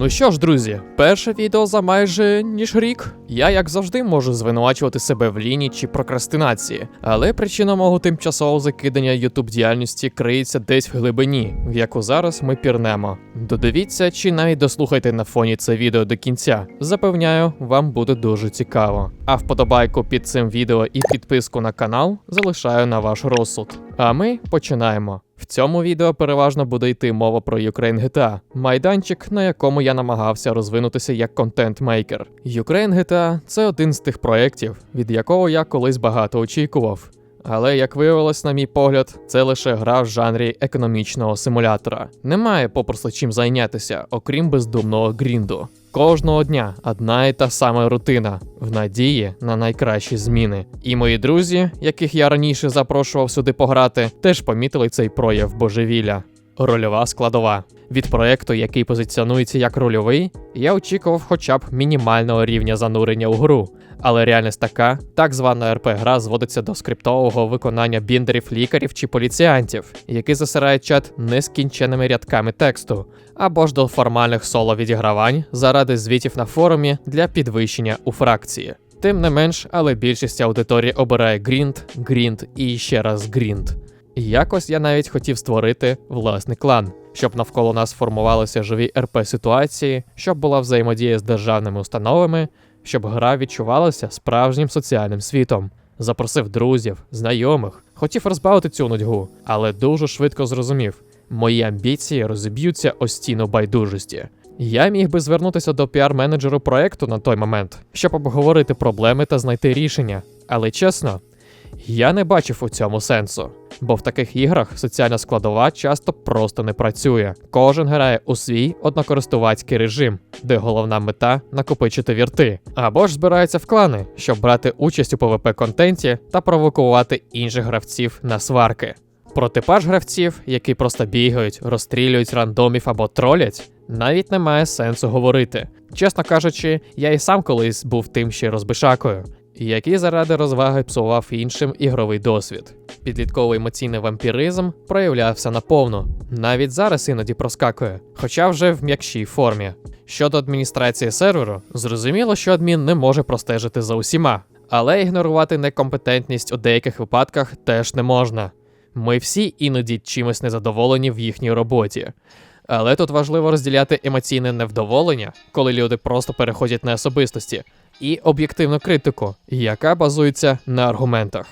Ну що ж, друзі, перше відео за майже ніж рік. Я, як завжди, можу звинувачувати себе в лінії чи прокрастинації, але причина мого тимчасового закидання ютуб діяльності криється десь в глибині, в яку зараз ми пірнемо. Додивіться чи навіть дослухайте на фоні це відео до кінця. Запевняю, вам буде дуже цікаво. А вподобайку під цим відео і підписку на канал залишаю на ваш розсуд. А ми починаємо. В цьому відео переважно буде йти мова про Ukraine GTA, майданчик, на якому я намагався розвинутися як контент-мейкер. Ukraine GTA – це один з тих проєктів, від якого я колись багато очікував. Але як виявилось, на мій погляд, це лише гра в жанрі економічного симулятора. Немає попросту чим зайнятися, окрім бездумного грінду. Кожного дня одна і та сама рутина в надії на найкращі зміни. І мої друзі, яких я раніше запрошував сюди пограти, теж помітили цей прояв божевілля. Рольова складова. Від проекту, який позиціонується як рольовий, я очікував хоча б мінімального рівня занурення у гру. Але реальність така, так звана РП-гра зводиться до скриптового виконання біндерів лікарів чи поліціянтів, які засирають чат нескінченими рядками тексту, або ж до формальних соло відігравань заради звітів на форумі для підвищення у фракції. Тим не менш, але більшість аудиторії обирає грінд, грінд і ще раз грінд. Якось я навіть хотів створити власний клан, щоб навколо нас формувалися живі РП ситуації, щоб була взаємодія з державними установами, щоб гра відчувалася справжнім соціальним світом. Запросив друзів, знайомих, хотів розбавити цю нудьгу, але дуже швидко зрозумів, мої амбіції розіб'ються о стіну байдужості. Я міг би звернутися до піар-менеджеру проекту на той момент, щоб обговорити проблеми та знайти рішення. Але чесно, я не бачив у цьому сенсу, бо в таких іграх соціальна складова часто просто не працює. Кожен грає у свій однокористувацький режим, де головна мета накопичити вірти, або ж збирається в клани, щоб брати участь у pvp контенті та провокувати інших гравців на сварки. Про типаж гравців, які просто бігають, розстрілюють рандомів або тролять, навіть немає сенсу говорити. Чесно кажучи, я і сам колись був тим ще розбишакою, який заради розваги псував іншим ігровий досвід. Підлітковий емоційний вампіризм проявлявся наповну, навіть зараз іноді проскакує, хоча вже в м'якшій формі. Щодо адміністрації серверу, зрозуміло, що адмін не може простежити за усіма, але ігнорувати некомпетентність у деяких випадках теж не можна. Ми всі іноді чимось незадоволені в їхній роботі. Але тут важливо розділяти емоційне невдоволення, коли люди просто переходять на особистості, і об'єктивну критику, яка базується на аргументах.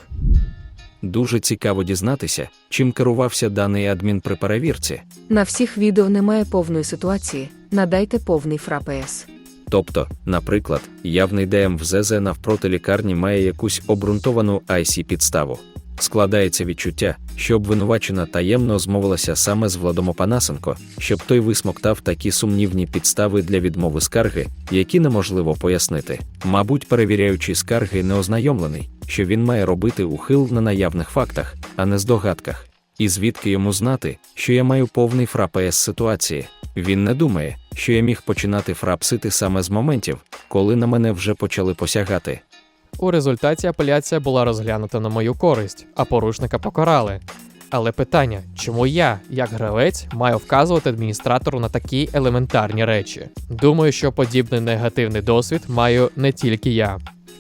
Дуже цікаво дізнатися, чим керувався даний адмін при перевірці. На всіх відео немає повної ситуації. Надайте повний фрапес. Тобто, наприклад, явний ДМ в ЗЗ навпроти лікарні має якусь обґрунтовану IC підставу. Складається відчуття, що обвинувачена таємно змовилася саме з Владом Опанасенко, щоб той висмоктав такі сумнівні підстави для відмови скарги, які неможливо пояснити. Мабуть, перевіряючий скарги не ознайомлений, що він має робити ухил на наявних фактах, а не здогадках. І звідки йому знати, що я маю повний фрапес ситуації. Він не думає, що я міг починати фрапсити саме з моментів, коли на мене вже почали посягати. У результаті апеляція була розглянута на мою користь, а порушника покарали. Але питання, чому я, як гравець, маю вказувати адміністратору на такі елементарні речі? Думаю, що подібний негативний досвід маю не тільки я.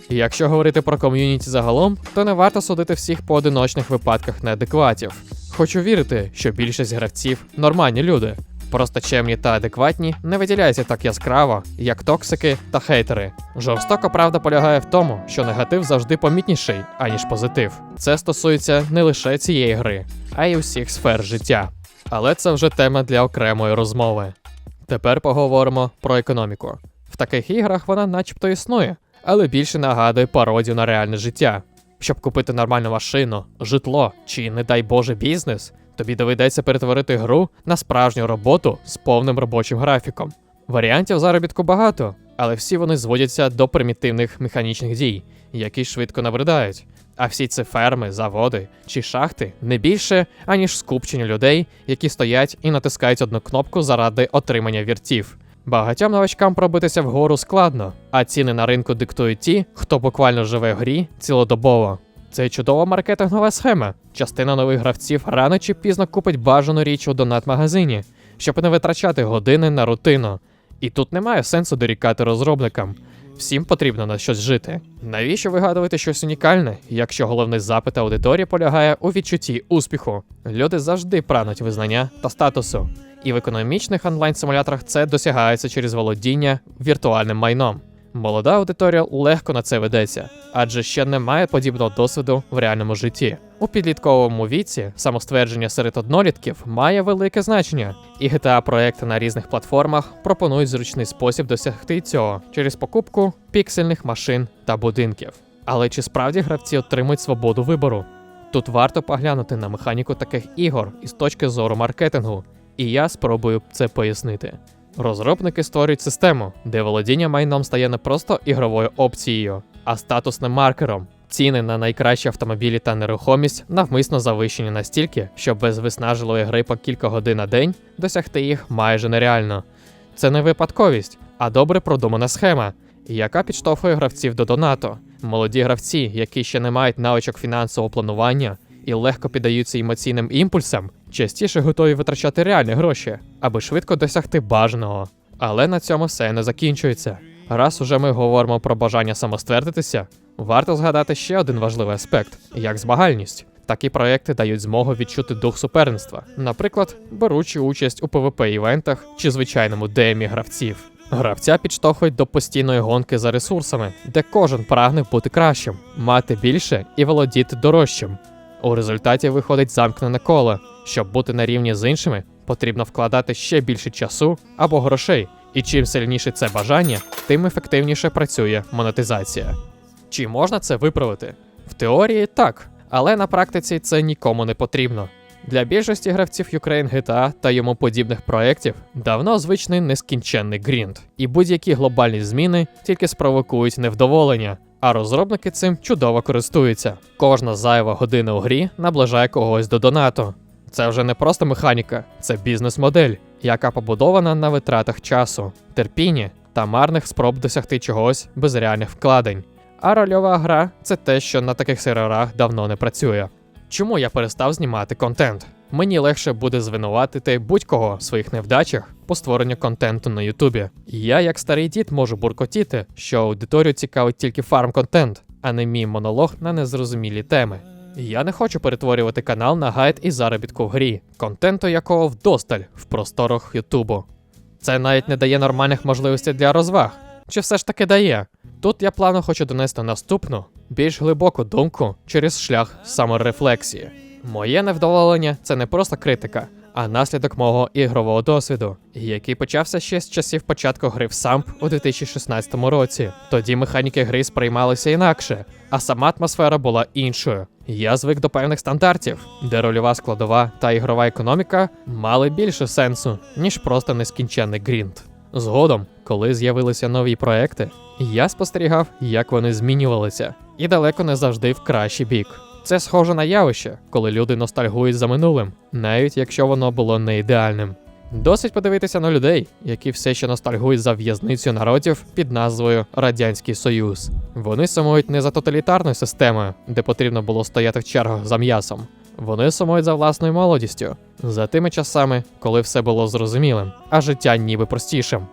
І Якщо говорити про ком'юніті загалом, то не варто судити всіх поодиночних випадках неадекватів. Хочу вірити, що більшість гравців нормальні люди. Просто чемні та адекватні не виділяються так яскраво, як токсики та хейтери. Жорстока правда полягає в тому, що негатив завжди помітніший, аніж позитив. Це стосується не лише цієї гри, а й усіх сфер життя. Але це вже тема для окремої розмови. Тепер поговоримо про економіку. В таких іграх вона начебто існує, але більше нагадує пародію на реальне життя. Щоб купити нормальну машину, житло чи, не дай Боже, бізнес, тобі доведеться перетворити гру на справжню роботу з повним робочим графіком. Варіантів заробітку багато, але всі вони зводяться до примітивних механічних дій, які швидко набридають. А всі ці ферми, заводи чи шахти не більше, аніж скупчення людей, які стоять і натискають одну кнопку заради отримання віртів. Багатьом новачкам пробитися вгору складно, а ціни на ринку диктують ті, хто буквально живе в грі цілодобово. Це чудова маркетингова схема. Частина нових гравців рано чи пізно купить бажану річ у донат-магазині, щоб не витрачати години на рутину. І тут немає сенсу дорікати розробникам. Всім потрібно на щось жити. Навіщо вигадувати щось унікальне, якщо головний запит аудиторії полягає у відчутті успіху? Люди завжди прагнуть визнання та статусу. І в економічних онлайн-симуляторах це досягається через володіння віртуальним майном. Молода аудиторія легко на це ведеться, адже ще немає подібного досвіду в реальному житті. У підлітковому віці самоствердження серед однолітків має велике значення, і GTA проекти на різних платформах пропонують зручний спосіб досягти цього через покупку піксельних машин та будинків. Але чи справді гравці отримують свободу вибору? Тут варто поглянути на механіку таких ігор із точки зору маркетингу, і я спробую це пояснити. Розробники створюють систему, де володіння майном стає не просто ігровою опцією, а статусним маркером. Ціни на найкращі автомобілі та нерухомість навмисно завищені настільки, що без виснажливої гри по кілька годин на день досягти їх майже нереально. Це не випадковість, а добре продумана схема, яка підштовхує гравців до донату. Молоді гравці, які ще не мають навичок фінансового планування і легко піддаються емоційним імпульсам, частіше готові витрачати реальні гроші, аби швидко досягти бажаного. Але на цьому все не закінчується. Раз уже ми говоримо про бажання самоствердитися, варто згадати ще один важливий аспект як змагальність. Такі проекти дають змогу відчути дух суперництва, наприклад, беручи участь у PvP-івентах чи звичайному демі гравців. Гравця підштовхують до постійної гонки за ресурсами, де кожен прагне бути кращим, мати більше і володіти дорожчим. У результаті виходить замкнене коло. Щоб бути на рівні з іншими, потрібно вкладати ще більше часу або грошей. І чим сильніше це бажання, тим ефективніше працює монетизація. Чи можна це виправити? В теорії так, але на практиці це нікому не потрібно. Для більшості гравців Ukraine GTA та йому подібних проєктів давно звичний нескінченний грінд, і будь-які глобальні зміни тільки спровокують невдоволення, а розробники цим чудово користуються. Кожна зайва година у грі наближає когось до донату. Це вже не просто механіка, це бізнес-модель, яка побудована на витратах часу, терпінні та марних спроб досягти чогось без реальних вкладень. А рольова гра це те, що на таких серверах давно не працює. Чому я перестав знімати контент? Мені легше буде звинуватити будь-кого в своїх невдачах по створенню контенту на Ютубі. Я, як старий дід, можу буркотіти, що аудиторію цікавить тільки фарм-контент, а не мій монолог на незрозумілі теми. Я не хочу перетворювати канал на гайд і заробітку в грі, контенту якого вдосталь в просторах Ютубу. Це навіть не дає нормальних можливостей для розваг. Чи все ж таки дає? Тут я плавно хочу донести наступну, більш глибоку думку через шлях саморефлексії. Моє невдоволення це не просто критика, а наслідок мого ігрового досвіду, який почався ще з часів початку гри в Самп у 2016 році. Тоді механіки гри сприймалися інакше, а сама атмосфера була іншою. Я звик до певних стандартів, де рольова складова та ігрова економіка мали більше сенсу, ніж просто нескінченний грінд. Згодом, коли з'явилися нові проекти, я спостерігав, як вони змінювалися, і далеко не завжди в кращий бік. Це схоже на явище, коли люди ностальгують за минулим, навіть якщо воно було не ідеальним. Досить подивитися на людей, які все ще ностальгують за в'язницю народів під назвою Радянський Союз. Вони сумують не за тоталітарною системою, де потрібно було стояти в чергах за м'ясом. Вони сумують за власною молодістю, за тими часами, коли все було зрозумілим, а життя ніби простішим.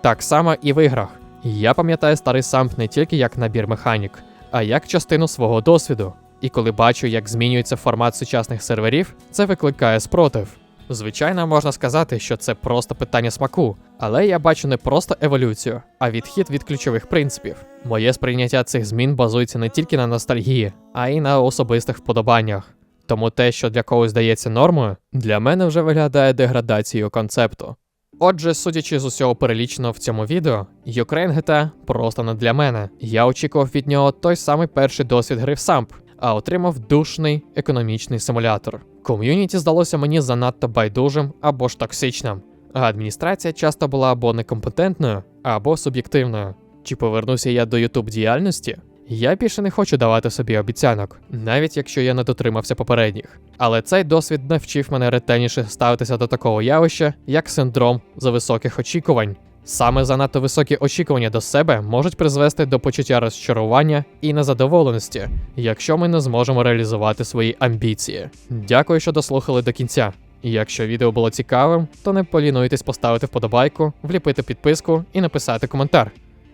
Так само і в іграх. Я пам'ятаю старий самп не тільки як набір механік, а як частину свого досвіду. І коли бачу, як змінюється формат сучасних серверів, це викликає спротив. Звичайно, можна сказати, що це просто питання смаку, але я бачу не просто еволюцію, а відхід від ключових принципів. Моє сприйняття цих змін базується не тільки на ностальгії, а й на особистих вподобаннях. Тому те, що для когось здається нормою, для мене вже виглядає деградацією концепту. Отже, судячи з усього переліченого в цьому відео, Ukraine GTA просто не для мене. Я очікував від нього той самий перший досвід гри в Самп, а отримав душний економічний симулятор. Ком'юніті здалося мені занадто байдужим або ж токсичним, а адміністрація часто була або некомпетентною, або суб'єктивною. Чи повернуся я до YouTube діяльності? Я більше не хочу давати собі обіцянок, навіть якщо я не дотримався попередніх. Але цей досвід навчив мене ретельніше ставитися до такого явища, як синдром зависоких очікувань. Саме занадто високі очікування до себе можуть призвести до почуття розчарування і незадоволеності, якщо ми не зможемо реалізувати свої амбіції. Дякую, що дослухали до кінця. Якщо відео було цікавим, то не полінуйтесь поставити вподобайку, вліпити підписку і написати коментар.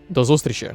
До зустрічі!